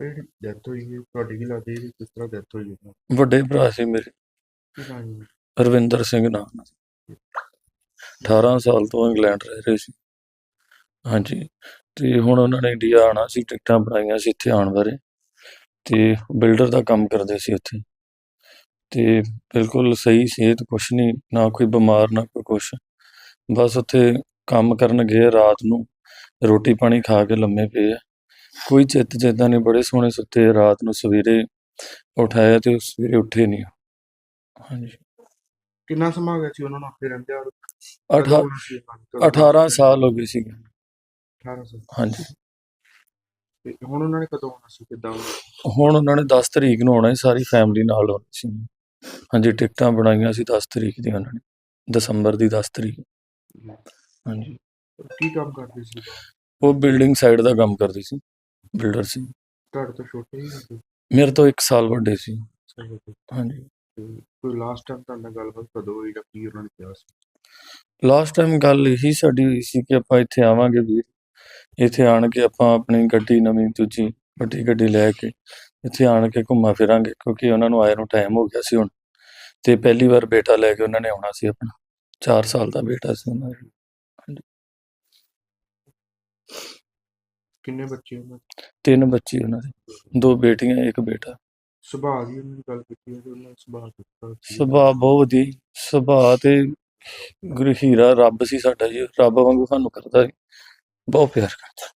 ਜਿਹੜੀ ਡੈਥ ਹੋਈ ਹੈ ਤੁਹਾਡੀ ਕੀ ਲੱਗਦੀ ਹੈ ਕਿਸ ਤਰ੍ਹਾਂ ਡੈਥ ਹੋਈ ਹੈ ਵੱਡੇ ਭਰਾ ਸੀ ਮੇਰੇ। ਕੀ ਨਾਮ ਹੈ ਰਵਿੰਦਰ ਸਿੰਘ ਨਾਮ ਸੀ 18 ਸਾਲ ਤੋਂ ਇੰਗਲੈਂਡ ਰਹਿ ਰਹੇ ਸੀ। ਹਾਂਜੀ ਤੇ ਹੁਣ ਉਹਨਾਂ ਨੇ ਇੰਡੀਆ ਆਉਣਾ ਸੀ ਟਿਕਟਾਂ ਬਣਾਈਆਂ ਸੀ ਇੱਥੇ ਆਉਣ ਬਾਰੇ। ਤੇ ਬਿਲਡਰ ਦਾ ਕੰਮ ਕਰਦੇ ਸੀ ਉੱਥੇ। ਤੇ ਬਿਲਕੁਲ ਸਹੀ ਸਿਹਤ ਕੁਛ ਨਹੀਂ ਨਾ ਕੋਈ ਬਿਮਾਰ ਨਾ ਕੋਈ ਕੁਛ। ਬਸ ਉੱਥੇ ਕੰਮ ਕਰਨ ਗਏ ਰਾਤ ਨੂੰ। ਰੋਟੀ ਪਾਣੀ ਖਾ ਕੇ ਲੰਮੇ ਪਏ ਆ। ਕੋਈ ਚਿੱਤ ਚੇਤਾ ਨਹੀਂ ਬੜੇ ਸੋਹਣੇ ਸੁੱਤੇ। ਰਾਤ ਨੂੰ ਸਵੇਰੇ ਉਠਾਇਆ ਤੇ ਉਹ ਸਵੇਰੇ ਉੱਠੇ ਨਹੀਂ। ਹਾਂਜੀ। ਕਿੰਨਾ ਸਮਾਂ ਹੋ ਗਿਆ ਸੀ ਉਹਨਾਂ ਨੂੰ ਉੱਥੇ ਰਹਿੰਦੇ ਆ ਅਠਾ 18 ਸਾਲ ਹੋ ਗਏ ਸੀ। 18 ਸਾਲ। ਹਾਂਜੀ। ਤੇ ਹੁਣ ਉਹਨਾਂ ਨੇ ਕਦੋਂ ਆਉਣਾ ਸੀ ਕਿੱਦਾਂ ਆਉਣਾ ਹੁਣ ਉਹਨਾਂ ਨੇ 10 ਤਰੀਕ ਨੂੰ ਆਉਣਾ ਸੀ ਸਾਰੀ ਫੈਮਿਲੀ ਨਾਲ ਆਉਣੀ ਸੀ। ਹਾਂਜੀ ਟਿਕਟਾਂ ਬਣਾਈਆਂ ਸੀ 10 ਤਰੀਕ ਦੀਆਂ ਉਹਨਾਂ ਨੇ ਦਸੰਬਰ ਦੀ 10 ਤਰੀਕ। ਹਾਂਜੀ। ਕੀ ਕੰਮ ਕਰਦੇ ਸੀ? ਉਹ ਬਿਲਡਿੰਗ ਸਾਈਡ ਦਾ ਕੰਮ ਕਰਦੀ ਸੀ। ਬਿਲਡਰ ਸੀ। ਤੁਹਾਡੇ ਤੋਂ ਛੋਟੇ ਹੀ ਸੀ ਮੇਰੇ ਤੋਂ 1 ਸਾਲ ਵੱਡੇ ਸੀ। ਹਾਂਜੀ। ਕੋਈ ਲਾਸਟ ਟਾਈਮ ਤੁਹਾਡੇ ਨਾਲ ਗੱਲਬਾਤ ਕਦੋਂ ਹੋਈ ਜਾਂ ਕੀ ਉਹਨਾਂ ਨੇ ਕਿਹਾ ਸੀ? ਲਾਸਟ ਟਾਈਮ ਗੱਲ ਇਹੀ ਸਾਡੀ ਹੋਈ ਸੀ ਕਿ ਆਪਾਂ ਇੱਥੇ ਆਵਾਂਗੇ ਵੀਰ। ਇੱਥੇ ਆਣ ਕੇ ਆਪਾਂ ਆਪਣੀ ਗੱਡੀ ਨਵੀਂ ਦੂਜੀ ਵੱਡੀ ਗੱਡੀ ਲੈ ਕੇ ਇੱਥੇ ਆਣ ਕੇ ਘੁੰਮਾ ਫਿਰਾਂਗੇ ਕਿਉਂਕਿ ਉਹਨਾਂ ਨੂੰ ਆਏ ਨੂੰ ਟਾਈਮ ਹੋ ਗਿਆ ਸੀ ਹੁਣ। ਤੇ ਪਹਿਲੀ ਵਾਰ ਬੇਟਾ ਲੈ ਕੇ ਉਹਨਾਂ ਨੇ ਆਉਣਾ ਸੀ ਆਪਣਾ। 4 ਸਾਲ ਦਾ ਬੇਟਾ ਸੀ ਉਹਨਾਂ ਦਾ। ਕਿੰਨੇ ਬੱਚੇ ਉਹਨਾਂ ਦੇ? ਤਿੰਨ ਬੱਚੇ ਉਹਨਾਂ ਦੇ ਦੋ ਬੇਟੀਆਂ ਇੱਕ ਬੇਟਾ ਸੁਭਾਅ ਦੀ ਉਹਨਾਂ ਦੀ ਗੱਲ ਕੀਤੀ ਹੈ ਤੇ ਉਹਨਾਂ ਦਾ ਸੁਭਾਅ ਕਿੱਦਾਂ ਸੀ? ਸੁਭਾਅ ਬਹੁਤ ਵਧੀਆ ਜੀ। ਸੁਭਾਅ ਤੇ ਗੁਰੂ ਹੀਰਾ ਰੱਬ ਸੀ ਸਾਡਾ ਜੀ ਰੱਬ ਵਾਂਗੂ ਸਾਨੂੰ ਕਰਦਾ ਸੀ ਬਹੁਤ ਪਿਆਰ ਕਰਦਾ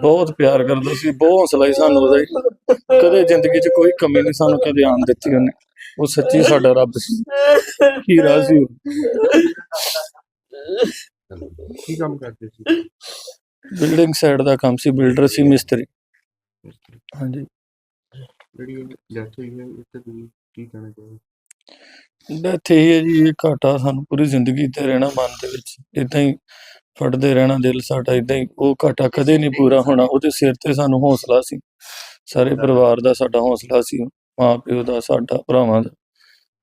ਬਹੁਤ ਪਿਆਰ ਕਰਦਾ ਸੀ ਬਹੁਤ ਹੌਸਲਾ ਸੀ ਸਾਨੂੰ ਉਹਦਾ ਜੀ। ਕਦੇ ਜ਼ਿੰਦਗੀ 'ਚ ਕੋਈ ਕਮੀ ਨਹੀਂ ਸਾਨੂੰ ਕਦੇ ਆਣ ਦਿੱਤੀ ਉਹਨੇ ਉਹ ਸੱਚੀ ਸਾਡਾ ਰੱਬ ਸੀ ਹੀਰਾ ਸੀ ਉਹ। ਕੀ ਕੰਮ ਕਰਦੇ ਸੀ ਬਿਲਡਿੰਗ ਸਾਈਡ ਦਾ ਕੰਮ ਸੀ ਬਿਲਡਰ ਸੀ ਮਿਸਤਰੀ। ਹਾਂਜੀ। ਜਿਹੜੀ ਡੈਥ ਹੋਈ ਹੈ ਉੱਤੇ ਤੁਸੀਂ ਕੀ ਕਹਿਣਾ ਚਾਹੋਗੇ? ਡੈਥ ਇਹ ਹੈ ਜੀ ਇਹ ਘਾਟਾ ਸਾਨੂੰ ਪੂਰੀ ਜ਼ਿੰਦਗੀ ਤੇ ਰਹਿਣਾ ਮਨ ਦੇ ਵਿੱਚ ਇਦਾਂ ਹੀ ਫੜਦੇ ਰਹਿਣਾ ਦਿਲ ਸਾਡਾ ਇਦਾਂ ਹੀ ਉਹ ਘਾਟਾ ਕਦੇ ਨਹੀਂ ਪੂਰਾ ਹੋਣਾ ਉਹਦੇ ਸਿਰ ਤੇ ਸਾਨੂੰ ਹੌਸਲਾ ਸੀ। ਸਾਰੇ ਪਰਿਵਾਰ ਦਾ ਸਾਡਾ ਹੌਸਲਾ ਸੀ ਮਾਂ ਪਿਓ ਦਾ ਸਾਡਾ ਭਰਾਵਾਂ ਦਾ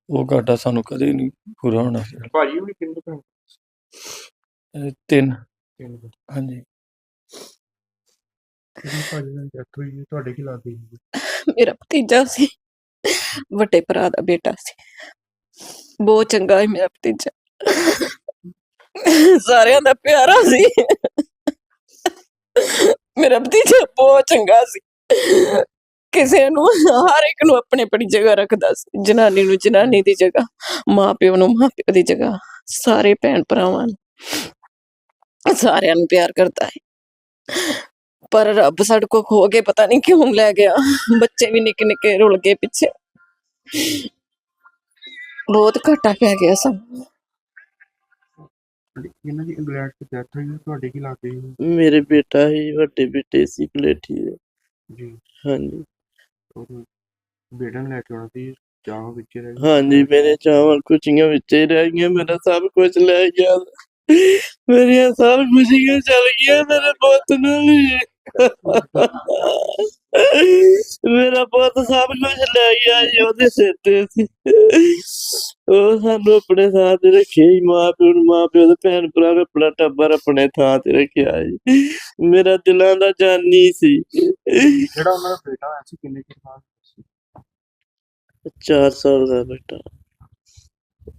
ਉਹ ਘਾਟਾ ਸਾਨੂੰ ਕਦੇ ਨਹੀਂ ਪੂਰਾ ਹੋਣਾ। ਸੀ ਭਾਜੀ ਵੀ ਕਿੰਨੇ ਭੈਣ? ਇਹ ਤਿੰਨ। ਹਾਂਜੀ। ਜਿਹੜੀ ਭਾਜੀ ਨਾਲ ਡੈਥ ਹੋਈ ਹੈ ਤੁਹਾਡੇ ਕੀ ਲੱਗਦੀ ਹੈ ਮੇਰਾ ਭਤੀਜਾ ਸੀ, ਵੱਡੇ ਭਰਾ ਦਾ ਬੇਟਾ ਸੀ। ਬਹੁਤ ਚੰਗਾ ਹੈ ਮੇਰਾ ਭਤੀਜਾ। ਸਾਰਿਆਂ ਦਾ ਪਿਆਰਾ ਸੀ। ਮੇਰਾ ਭਤੀਜਾ ਬਹੁਤ ਚੰਗਾ ਸੀ। ਕਿਸੇ ਨੂੰ, ਹਰ ਇੱਕ ਨੂੰ ਆਪਣੇ ਆਪਣੀ ਜਗ੍ਹਾ ਰੱਖਦਾ ਸੀ। ਜਨਾਨੀ ਨੂੰ ਜਨਾਨੀ ਦੀ ਜਗ੍ਹਾ ਮਾਂ ਪਿਓ ਨੂੰ ਮਾਂ ਪਿਓ ਦੀ ਜਗ੍ਹਾ, ਸਾਰੇ ਭੈਣ ਭਰਾਵਾਂ ਨੂੰ। ਸਾਰਿਆਂ ਨੂੰ ਪਿਆਰ ਕਰਦਾ ਹੈ ਪਰ ਰੱਬ ਸਾਡੇ ਕੋ ਖੋ ਕੇ ਪਤਾ ਨਹੀਂ ਕਿਉਂ ਲੈ ਗਿਆ ਬੱਚੇ ਵੀ ਨਿੱਕੇ ਨਿੱਕੇ ਰੁਲ ਗਏ ਪਿੱਛੇ ਬਹੁਤ ਘਾਟਾ ਪੈ ਗਿਆ ਸਾਨੂੰ ਜਿਹੜੀ ਇਹਨਾਂ ਦੀ ਇੰਗਲੈਂਡ 'ਚ ਡੈਥ ਹੋਈ ਹੈ ਤੁਹਾਡੇ ਕੀ ਲੱਗਦੀ ਹੈ ਮੇਰੇ ਬੇਟਾ ਹੀ ਵੱਡੇ ਬੇਟੇ ਸੀ ਕਲੇਠੀ ਦੇ ਜੀ ਹਾਂਜੀ ਉਹ ਬੇਟਾ ਨੂੰ ਲੈ ਕੇ ਆਉਣਾ ਸੀ ਚਾਹ ਵਿੱਚ ਰਹਿ ਗਈ ਹਾਂਜੀ ਮੇਰੇ ਚਾਵਲ ਕੁਚੀਆਂ ਵਿੱਚ ਹੀ ਰਹਿ ਗਈਆਂ ਮੇਰਾ ਸਭ ਕੁਝ ਲੈ ਗਿਆ ਮੇਰੀਆਂ ਸਭ ਖੁਸ਼ੀਆਂ ਚਲ ਗਈਆਂ ਮੇਰੇ ਪੁੱਤ ਨੂੰ ਵੀ ਮੇਰਾ ਪੁੱਤ ਸਭ ਕੁਝ ਲੈ ਗਿਆ ਜੀ ਉਹਦੇ ਸਿਰ ਤੇ ਸੀ। ਉਹ ਸਾਨੂੰ ਆਪਣੇ ਸਾਥ ਰੱਖੇ ਹੀ ਮਾਂ ਪਿਓ ਨੂੰ ਮਾਂ ਪਿਓ ਦੇ ਭੈਣ ਭਰਾ ਨੂੰ ਆਪਣਾ ਟੱਬਰ ਆਪਣੇ ਥਾਂ ਤੇ ਰੱਖਿਆ ਜੀ। ਮੇਰਾ ਦਿਲਾਂ ਦਾ ਜਾਨੀ ਸੀ। ਜਿਹੜਾ ਉਹਨਾਂ ਦਾ ਬੇਟਾ ਸੀ ਕਿੰਨੇ ਸੀ? 4 ਸਾਲ ਦਾ ਬੇਟਾ।